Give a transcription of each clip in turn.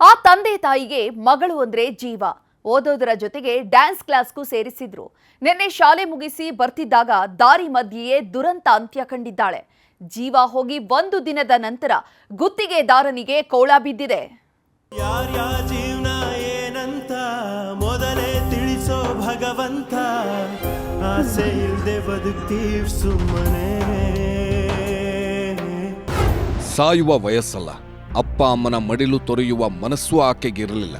ಆ ತಂದೆ ತಾಯಿಗೆ ಮಗಳು ಅಂದ್ರೆ ಜೀವ. ಓದೋದರ ಜೊತೆಗೆ ಡ್ಯಾನ್ಸ್ ಕ್ಲಾಸ್ಗೂ ಸೇರಿಸಿದ್ರು. ನಿನ್ನೆ ಶಾಲೆ ಮುಗಿಸಿ ಬರ್ತಿದ್ದಾಗ ದಾರಿ ಮಧ್ಯೆಯೇ ದುರಂತ ಅಂತ್ಯ ಕಂಡಿದ್ದಾಳೆ. ಜೀವ ಹೋಗಿ ಒಂದು ದಿನದ ನಂತರ ಗುತ್ತಿಗೆದಾರನಿಗೆ ಕೋಳ ಬಿದ್ದಿದೆ. ಜೀವನ ಏನಂತ ಮೊದಲೇ ತಿಳಿಸೋ ಭಗವಂತ. ಆಸೆ ಸುಮ್ಮನೆ. ಸಾಯುವ ವಯಸ್ಸಲ್ಲ. ಅಪ್ಪ ಅಮ್ಮನ ಮಡಿಲು ತೊರೆಯುವ ಮನಸ್ಸು ಆಕೆಗಿರಲಿಲ್ಲ.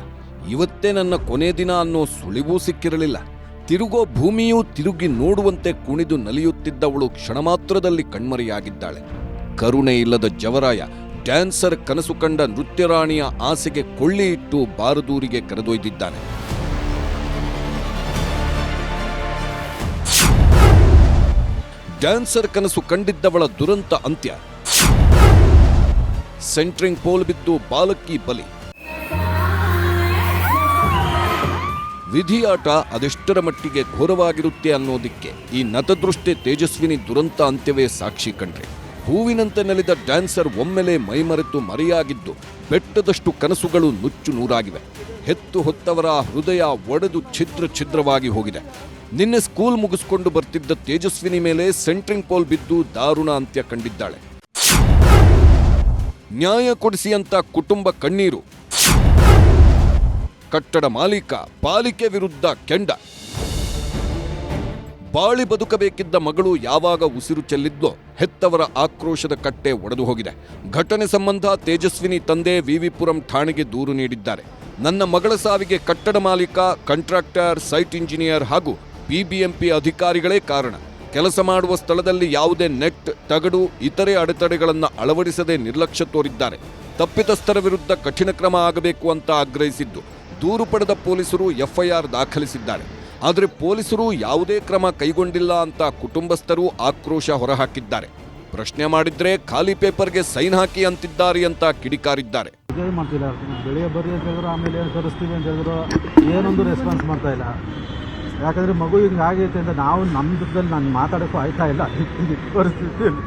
ಇವತ್ತೇ ನನ್ನ ಕೊನೆ ದಿನ ಅನ್ನೋ ಸುಳಿವೂ ಸಿಕ್ಕಿರಲಿಲ್ಲ. ತಿರುಗೋ ಭೂಮಿಯೂ ತಿರುಗಿ ನೋಡುವಂತೆ ಕುಣಿದು ನಲಿಯುತ್ತಿದ್ದವಳು ಕ್ಷಣ ಮಾತ್ರದಲ್ಲಿ ಕಣ್ಮರೆಯಾಗಿದ್ದಾಳೆ. ಕರುಣೆ ಇಲ್ಲದ ಜವರಾಯ, ಡ್ಯಾನ್ಸರ್ ಕನಸು ಕಂಡ ನೃತ್ಯರಾಣಿಯ ಆಸೆಗೆ ಕೊಳ್ಳಿ ಇಟ್ಟು ಬಾರದೂರಿಗೆ ಕರೆದೊಯ್ದಿದ್ದಾನೆ. ಡ್ಯಾನ್ಸರ್ ಕನಸು ಕಂಡಿದ್ದವಳ ದುರಂತ ಅಂತ್ಯ. ಸೆಂಟ್ರಿಂಗ್ ಪೋಲ್ ಬಿದ್ದು ಬಾಲಕ್ಕಿ ಬಲಿ. ವಿಧಿಯಾಟ ಅದೆಷ್ಟರ ಮಟ್ಟಿಗೆ ಘೋರವಾಗಿರುತ್ತೆ ಅನ್ನೋದಿಕ್ಕೆ ಈ ನತದೃಷ್ಟೆ ತೇಜಸ್ವಿನಿ ದುರಂತ ಅಂತ್ಯವೇ ಸಾಕ್ಷಿ ಕಂಡ್ರೆ. ಹೂವಿನಂತೆ ನೆಲೆದ ಡ್ಯಾನ್ಸರ್ ಒಮ್ಮೆಲೆ ಮೈಮರೆತು ಮರೆಯಾಗಿದ್ದು ಬೆಟ್ಟದಷ್ಟು ಕನಸುಗಳು ನುಚ್ಚು ನೂರಾಗಿವೆ. ಹೆತ್ತು ಹೊತ್ತವರ ಹೃದಯ ಒಡೆದು ಛಿದ್ರ ಛಿದ್ರವಾಗಿ ಹೋಗಿದೆ. ನಿನ್ನೆ ಸ್ಕೂಲ್ ಮುಗಿಸ್ಕೊಂಡು ಬರ್ತಿದ್ದ ತೇಜಸ್ವಿನಿ ಮೇಲೆ ಸೆಂಟ್ರಿಂಗ್ ಪೋಲ್ ಬಿದ್ದು ದಾರುಣ ಅಂತ್ಯ ಕಂಡಿದ್ದಾಳೆ. ನ್ಯಾಯ ಕೊಡಿಸಿ ಅಂತ ಕುಟುಂಬ ಕಣ್ಣೀರು. ಕಟ್ಟಡ ಮಾಲೀಕ, ಪಾಲಿಕೆ ವಿರುದ್ಧ ಕೆಂಡ. ಬಾಳಿ ಬದುಕಬೇಕಿದ್ದ ಮಗಳು ಯಾವಾಗ ಉಸಿರು ಚೆಲ್ಲಿದ್ಲೋ ಹೆತ್ತವರ ಆಕ್ರೋಶದ ಕಟ್ಟೆ ಒಡೆದು ಹೋಗಿದೆ. ಘಟನೆ ಸಂಬಂಧ ತೇಜಸ್ವಿನಿ ತಂದೆ ವಿವಿಪುರಂ ಠಾಣೆಗೆ ದೂರು ನೀಡಿದ್ದಾರೆ. ನನ್ನ ಮಗಳ ಸಾವಿಗೆ ಕಟ್ಟಡ ಮಾಲೀಕ, ಕಾಂಟ್ರಾಕ್ಟರ್, ಸೈಟ್ ಇಂಜಿನಿಯರ್ ಹಾಗೂ ಬಿಬಿಎಂಪಿ ಅಧಿಕಾರಿಗಳೇ ಕಾರಣ. ಕೆಲಸ ಮಾಡುವ ಸ್ಥಳದಲ್ಲಿ ಯಾವುದೇ ನೆಟ್, ತಗಡು, ಇತರೆ ಅಡೆತಡೆಗಳನ್ನು ಅಳವಡಿಸದೆ ನಿರ್ಲಕ್ಷ್ಯ ತೋರಿದ್ದಾರೆ. ತಪ್ಪಿತಸ್ಥರ ವಿರುದ್ಧ ಕಠಿಣ ಕ್ರಮ ಆಗಬೇಕು ಅಂತ ಆಗ್ರಹಿಸಿದ್ದು, ದೂರು ಪಡೆದ ಪೊಲೀಸರು ಎಫ್ಐಆರ್ ದಾಖಲಿಸಿದ್ದಾರೆ. ಆದರೆ ಪೊಲೀಸರು ಯಾವುದೇ ಕ್ರಮ ಕೈಗೊಂಡಿಲ್ಲ ಅಂತ ಕುಟುಂಬಸ್ಥರು ಆಕ್ರೋಶ ಹೊರಹಾಕಿದ್ದಾರೆ. ಪ್ರಶ್ನೆ ಮಾಡಿದ್ರೆ ಖಾಲಿ ಪೇಪರ್ಗೆ ಸೈನ್ ಹಾಕಿ ಅಂತಿದ್ದಾರೆ ಅಂತ ಕಿಡಿಕಾರಿದ್ದಾರೆ. ಮಾಡ್ತಿಲ್ಲ. ಬರ್ರಿ ಅಂತ ಹೇಳಿದ್ರು, ಆಮೇಲೆ ಏನೊಂದು ರೆಸ್ಪಾನ್ಸ್ ಮಾಡ್ತಾ ಇಲ್ಲ. ಯಾಕಂದರೆ ಮಗು ಹಿಂಗೆ ಅಂತ ನಾವು ನಮ್ಮ ದುಡ್ಡಲ್ಲಿ ನಾನು ಮಾತಾಡೋಕ್ಕೂ ಆಯ್ತಾ ಇಲ್ಲ? ಪರಿಸ್ಥಿತಿಯಲ್ಲಿ.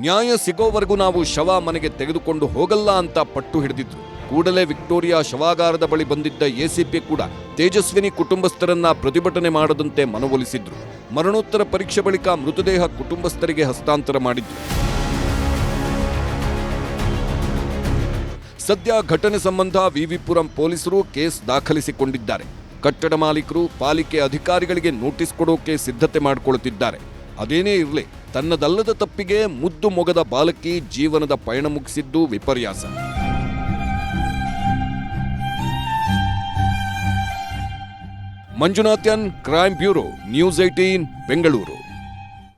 ನ್ಯಾಯ ಸಿಗೋವರೆಗೂ ನಾವು ಶವ ಮನೆಗೆ ತೆಗೆದುಕೊಂಡು ಹೋಗಲ್ಲ ಅಂತ ಪಟ್ಟು ಹಿಡಿದಿದ್ರು. ಕೂಡಲೇ ವಿಕ್ಟೋರಿಯಾ ಶವಾಗಾರದ ಬಳಿ ಬಂದಿದ್ದ ಎಸಿಪಿ ಕೂಡ ತೇಜಸ್ವಿನಿ ಕುಟುಂಬಸ್ಥರನ್ನ ಪ್ರತಿಭಟನೆ ಮಾಡದಂತೆ ಮನವೊಲಿಸಿದ್ರು. ಮರಣೋತ್ತರ ಪರೀಕ್ಷೆ ಬಳಿಕ ಮೃತದೇಹ ಕುಟುಂಬಸ್ಥರಿಗೆ ಹಸ್ತಾಂತರ ಮಾಡಿದ್ರು. ಸದ್ಯ ಘಟನೆ ಸಂಬಂಧ ವಿವಿಪುರಂ ಪೊಲೀಸರು ಕೇಸ್ ದಾಖಲಿಸಿಕೊಂಡಿದ್ದಾರೆ. ಕಟ್ಟಡ ಮಾಲೀಕರು ಪಾಲಿಕೆ ಅಧಿಕಾರಿಗಳಿಗೆ ನೋಟಿಸ್ ಕೊಡೋಕೆ ಸಿದ್ಧತೆ ಮಾಡಿಕೊಳ್ಳುತ್ತಿದ್ದಾರೆ ಅದೇನೇ ಇರಲಿ, ತನ್ನದಲ್ಲದ ತಪ್ಪಿಗೆ ಮುದ್ದು ಮೊಗದ ಬಾಲಕಿ ಜೀವನದ ಪಯಣ ಮುಗಿಸಿದ್ದು ವಿಪರ್ಯಾಸ. Manjunathan crime bureau, news eighteen Bengaluru.